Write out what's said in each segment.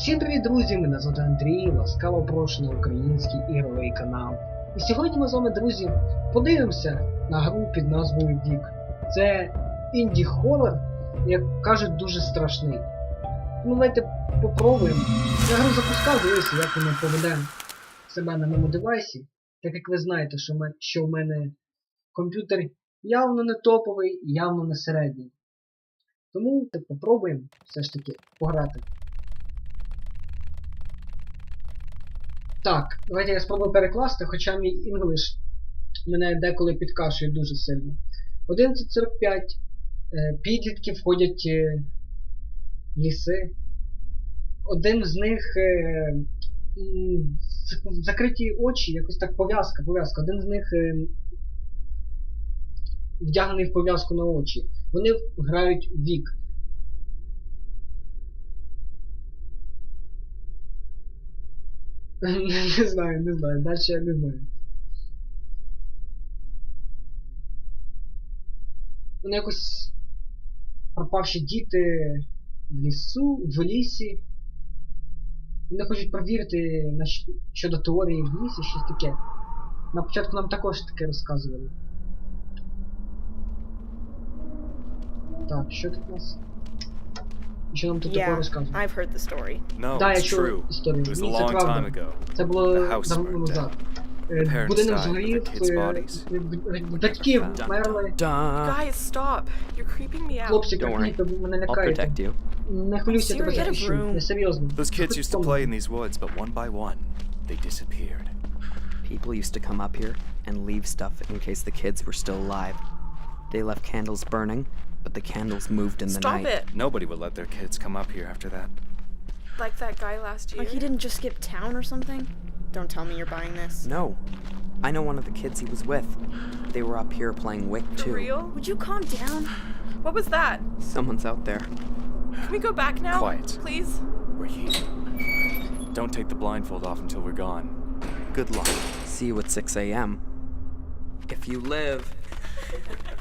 Всім привіт, друзі! Мене звати Андрій, ласкаво прошу на український ігровий канал. І сьогодні ми з вами, друзі, подивимося на гру під назвою Вік. Це інді хоррор, як кажуть, дуже страшний. Ну давайте попробуємо. Я гру запускав, дивився, як вона поведе себе на моєму девайсі. Так як ви знаєте, що, ми, що в мене комп'ютер явно не топовий явно не середній. Тому попробуємо все ж таки пограти. Так, давайте я спробую перекласти, хоча мій інглиш мене деколи підкашує дуже сильно. 11.45 е, підлітки входять е, в ліси. Один з них е, закриті очі, якось так пов'язка, пов'язка. Один з них вдягнений в пов'язку на очі. Вони грають вік. Не знаю, не знаю. Дальше я не знаю. Вони якось пропавші діти в лісу, в лісі. Вони хочуть провірити щодо теорії в лісі, щось таке. На початку нам також таке розказували. Так, що тут у нас? І Що нам тут такого Yeah, розказують? I've heard the story. No, Да, я it's чув true. історію. It was a Ні, це long правда. time ago. Це було The house давно burned назад. Е, parents Будинок died, згорів, but the kids' е, bodies е, батьки found. вмерли. Duh. Guys, stop. You're creeping me out. Хлопці, Don't крикніть, ви мене I'll лякаєте. protect you. Не хвилюйся, я тебе Siri, get a захищу. room. Не серйозно. Those kids Хоч used to в play in тому. these woods, but one by one, they disappeared. People used to come up here and leave stuff in case the kids were still alive. They left candles burning, but the candles moved in the Stop night. it. Nobody would let their kids come up here after that. Like that guy last year. Like he didn't just skip town or something? Don't tell me you're buying this. No. I know one of the kids he was with. They were up here playing Wick For too. real? Would you calm down? What was that? Someone's out there. Can we go back now? Quiet. Please? We're here. Don't take the blindfold off until we're gone. Good luck. See you at 6 a.m. If you live.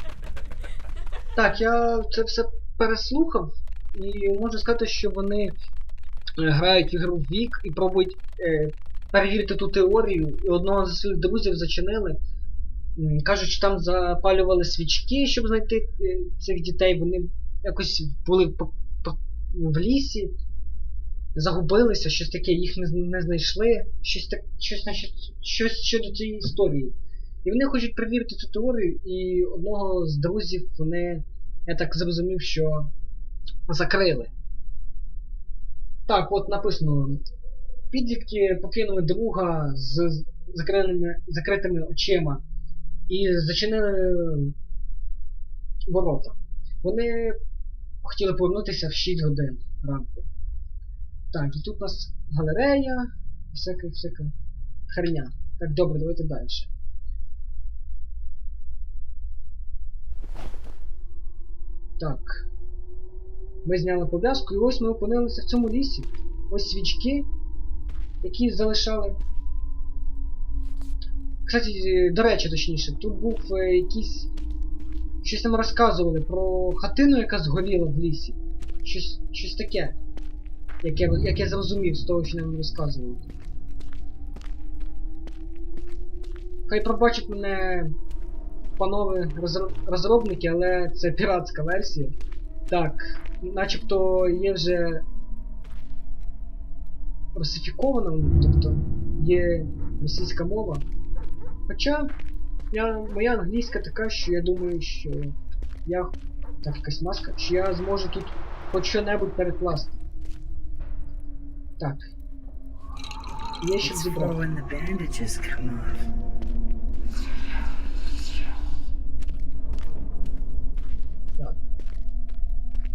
Так, я це все переслухав і можу сказати, що вони е, грають ігру в вік і пробують е, перевірити ту теорію. І одного з своїх друзів зачинили. Кажуть, що там запалювали свічки, щоб знайти е, цих дітей. Вони якось були в лісі, загубилися, щось таке, їх не, не знайшли, щось так, щось, значить, щось щодо цієї історії. І вони хочуть перевірити цю теорію, і одного з друзів вони, я так зрозумів, що закрили. Так, от написано. Підлітки покинули друга з закритими, закритими очима і зачинили ворота. Вони хотіли повернутися в 6 годин ранку. Так, і тут у нас галерея, всяка, всяка херня. Так, добре, давайте далі. Так. Ми зняли пов'язку і ось ми опинилися в цьому лісі. Ось свічки, які залишали. Кстати, е, до речі, точніше, тут був е, якийсь. Щось нам розказували про хатину, яка згоріла в лісі. Щось, щось таке. Як я, як я зрозумів з того, що нам розказували. Хай пробачать мене панове розробники, але це піратська версія. Так, начебто є вже русифікована, тобто є російська мова. Хоча я, моя англійська така, що я думаю, що я. Так, якась маска, що я зможу тут хоч що-небудь перекласти. Так. Є щоб It's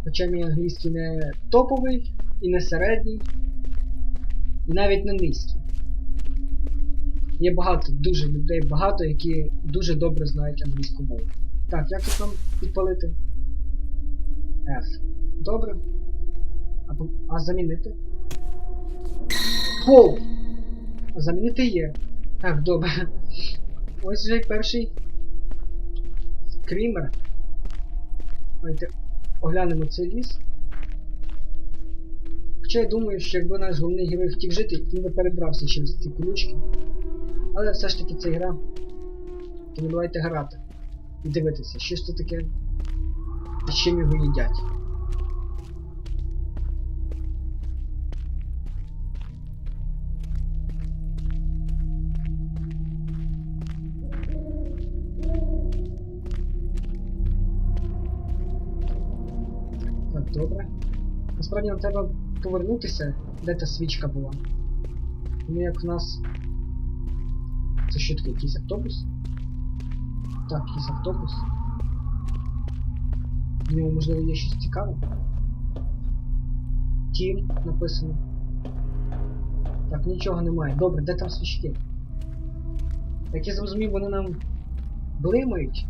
Хоча мій англійський не топовий, і не середній, і навіть не низький. Є багато, дуже людей багато, які дуже добре знають англійську мову. Так, як тут нам підпалити? F. Добре. А, а замінити? Хоу! А замінити є. Так, добре. Ось вже перший скрімер. Давайте оглянемо цей ліс. Хоча я думаю, що якби наш головний герой хотів жити, він би перебрався через ці колючки. Але все ж таки це гра. Тому давайте грати. І дивитися, що це таке. І чим його їдять. Насправді нам треба повернутися, де та свічка була. Ну як в нас. Це що таке, якийсь автобус? Так, якийсь автобус. В ньому можливо є щось цікаве. Тім написано. Так, нічого немає. Добре, де там свічки? Як я зрозумів, вони нам блимають.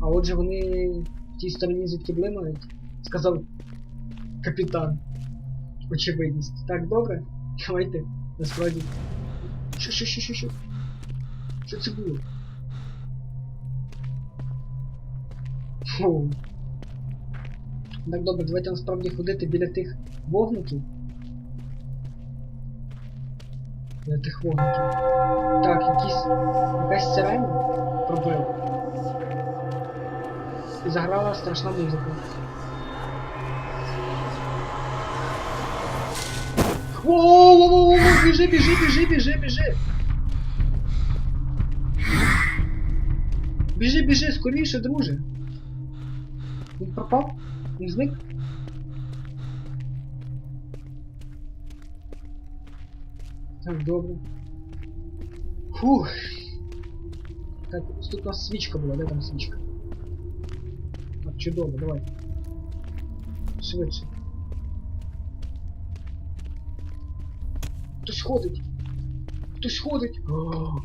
А отже вони в тій стороні звідки блимають, сказав капітан. Очевидність. Так, добре? Давайте, насправді. Що, що, що, що, що? Що це було? Фу. Так, добре, давайте насправді ходити біля тих вогників. Біля тих вогників. Так, якісь. якась сирена пробила. І заграла страшна музика. Воу-воу-воу-воу! Біжи, біжи, біжи, біжи, біжи! Біжи, біжи, скоріше, друже! Він пропав? Він зник? Так, добре. Фух. Так, ось тут у нас свічка була, де там свічка? Так, чудово, давай. Швидше. Хтось ходить. Хтось ходить. О!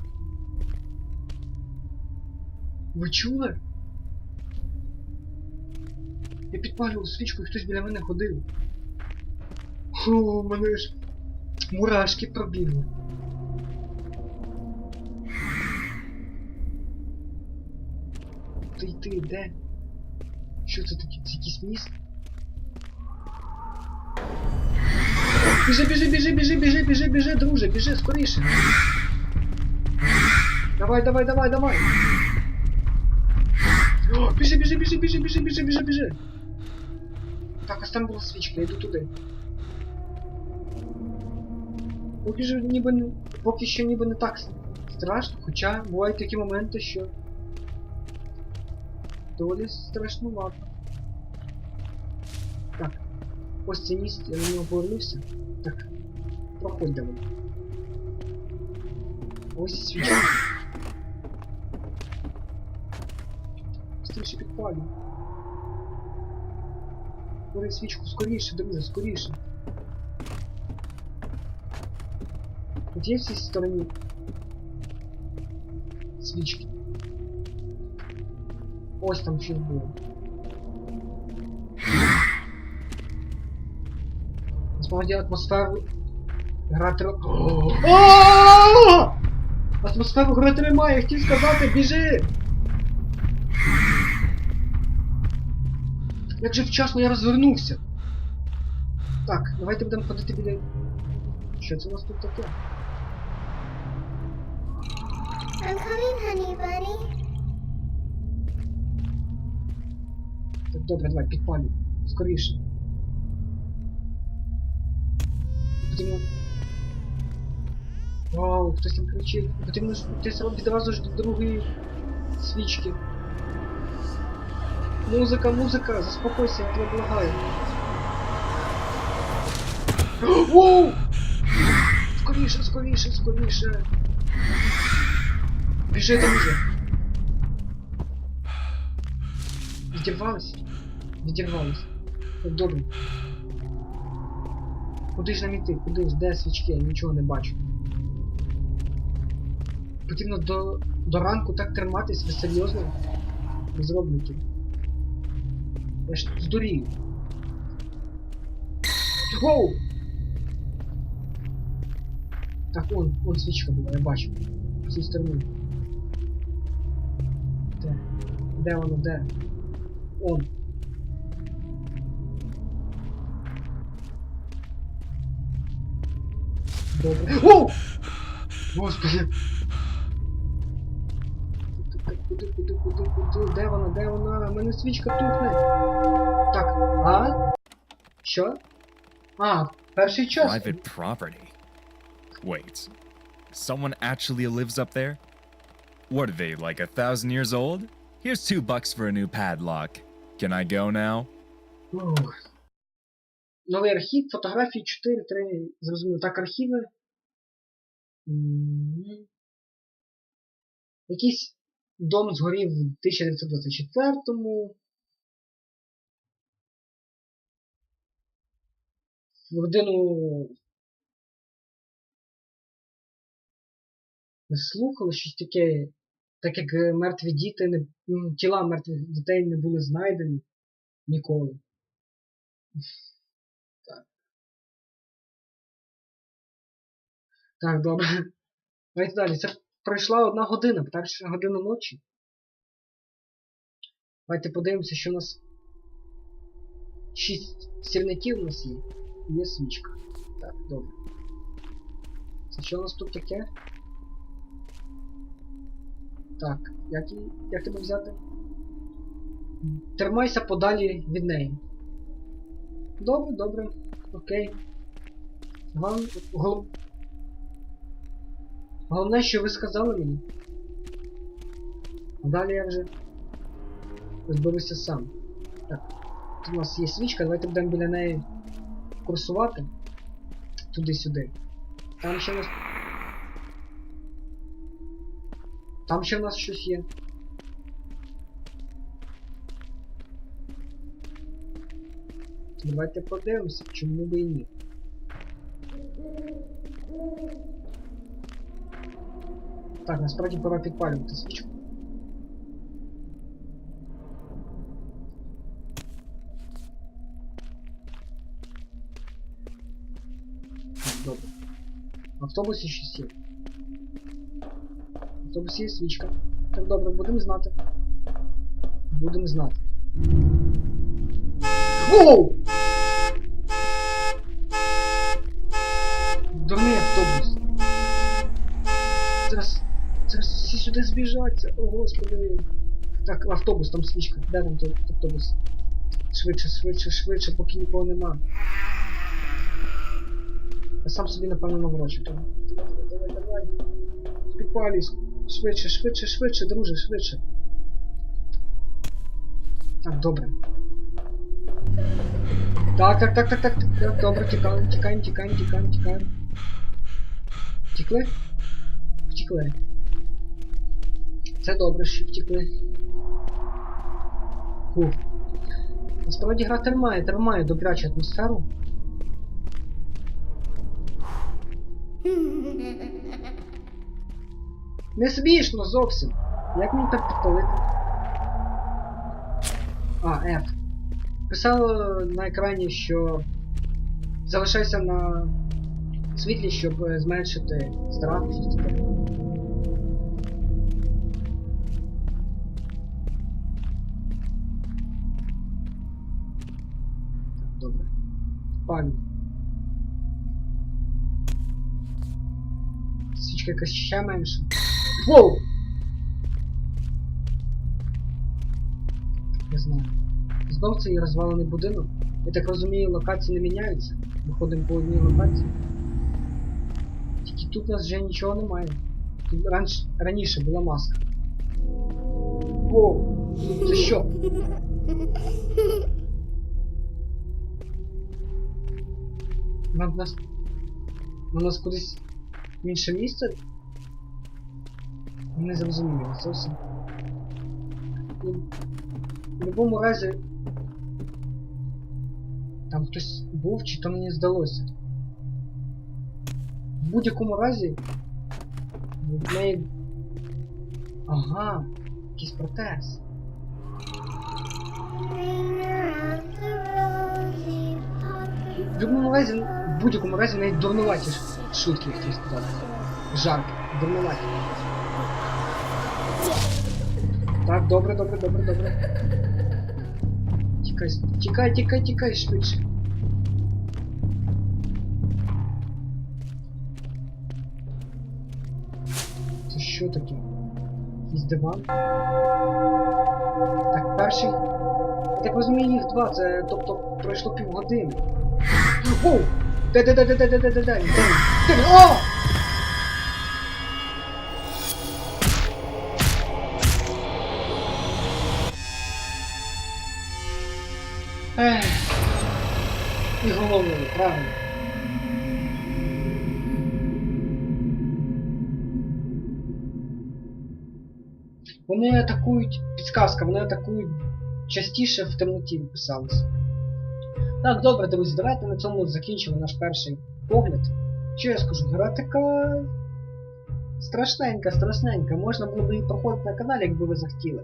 Ви чули? Я підпалював свічку і хтось біля мене ходив. Фу, мене ж мурашки пробігли. Ти ти де? Що це таке? Це якийсь міст? Біжи, біжи, біжи, біжи, біжи, біжи, біжи, друже, біжи, скоріше. Давай, давай, давай, давай. О, біжи, біжи, біжи, біжи, біжи, біжи, біжи, біжи. Так, ось там була свічка, йду туди. Поки що ніби не... Поки що ніби не так страшно, хоча бувають такі моменти, що... Доволі страшнувато. Ось цей міст, я на нього повернувся. Так. Проходь давай. Ось свічка. Скоріше підпалю. Бери свічку, скоріше, друже, скоріше. От є в цій стороні свічки. Ось там щось було. Насправді атмосферу гра тр... Атмосферу гра тримає, я хотів сказати, біжи! Як же вчасно я розвернувся. Так, давайте будемо ходити біля. Що це у нас тут таке? I'm coming, honey bunny. Так, добре, давай, підпалюй. Скоріше. Потрібно... Вау, хтось там кричить. Потрібно десь відразу ж до другої свічки. Музика, музика, заспокойся, я тебе благаю. Воу! Скоріше, скоріше, скоріше. Біжи там уже. Відірвались. Так, добре. Куди ж нам іти? Куди? Де свічки? Я нічого не бачу. Потрібно до, до ранку так триматись, ви серйозно? Безробники. Я ж здурію. Воу! Так, он, он свічка була, я бачу. З цієї сторони. Де? Де воно, де? Он. Добре. О! Господи. Куди, куди, куди, куди? Де вона, де вона? У мене свічка тухне. Так, а? Що? А, перший час. Private property. Wait, someone actually lives up there? What are they, like a thousand years old? Here's two bucks for a new padlock. Can I go now? Ух. Новий архів, фотографії 4, 3, зрозуміло. Так, архіви. Якийсь дом згорів в 1924-му. В родину не слухали щось таке, так як мертві діти не. Тіла мертвих дітей не були знайдені ніколи. Так, добре. Давайте далі. Це пройшла одна година, перша година ночі. Давайте подивимося, що у нас. Шість сірників у нас є. Є свічка. Так, добре. Це що у нас тут таке? Так, як, її- як тебе взяти? Тримайся подалі від неї. Добре, добре. Окей. Гол... Головне, що ви сказали мені. А далі я вже розберуся сам. Так. Тут у нас є свічка, давайте будемо біля неї курсувати. Туди-сюди. Там ще у нас. Там ще в нас щось є. Давайте подивимося, чому би і ні. Так, насправді пора підпалювати свічку. Так, добре. В автобусі щось є. В автобусі є свічка. Так, добре, будемо знати. Будемо знати. Воу! Сюди збіжаться. О, господи. Так, автобус, там свічка. Де там автобус? Швидше, швидше, швидше, поки нікого нема. Я сам собі, напевно, наворочу. Давай, давай, давай. Підпалюсь. Швидше, швидше, швидше, друже, швидше. Так, добре. Так, так, так, так, так, так, добре, тікаємо, тікаємо, тікаємо, тікаємо, тікаємо. Втікли? Втікли. Це добре, що втікли. Фух. Насправді гра тримає, тримає добрячу атмосферу. Не смішно зовсім. Як мені так підпалити? А, F. Писало на екрані, що залишайся на світлі, щоб е, зменшити страх. Свічка якась ще менша. Воу! Не знаю. Знов цей розвалений будинок. Я так розумію, локації не міняються. Ми ходимо по одній локації. Тільки тут у нас вже нічого немає. Тут ранш... раніше була маска. Воу! Це що? Нам нас. На нас кудись в інше місце? Не зрозуміло, зовсім. Ну, В будь-якому разі. Там хтось був, чи то мені здалося. В будь-якому разі. В неї. Ага, якийсь протез. В будь-якому разі, в будь-якому разі в неї шутки, хотів сказати. Жарт, дурнуваті. Так, добре, добре, добре, добре. Тікай, тікай, тікай, тікай швидше. що таке? Якийсь диван? Так, перший. Так розумію, їх два, це тобто пройшло півгодини. О! Де де де де де де де де де О! Ех. І головою, атакують, підсказка, вони атакують частіше в темноті писалось. Так, добре, друзі, давайте на цьому закінчимо наш перший погляд. Що я скажу, гра така страшненька, страшненька. Можна було б її проходити на каналі, якби ви захотіли.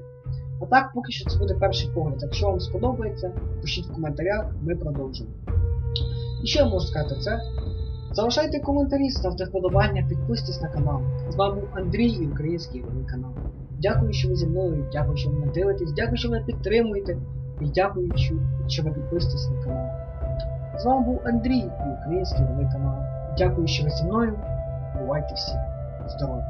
А так, поки що це буде перший погляд. Якщо вам сподобається, пишіть в коментарях, ми продовжимо. І що я можу сказати це? Залишайте коментарі, ставте вподобання, підписуйтесь на канал. З вами був Андрій і Український Новий канал. Дякую, що ви зі мною, дякую, що ви мене дивитесь, дякую, що ви мене підтримуєте, і дякуючи, що, ви підписуєтесь на канал. З вами був Андрій і Український Новий канал. Дякую, що ви зі мною. Бувайте всі здорові!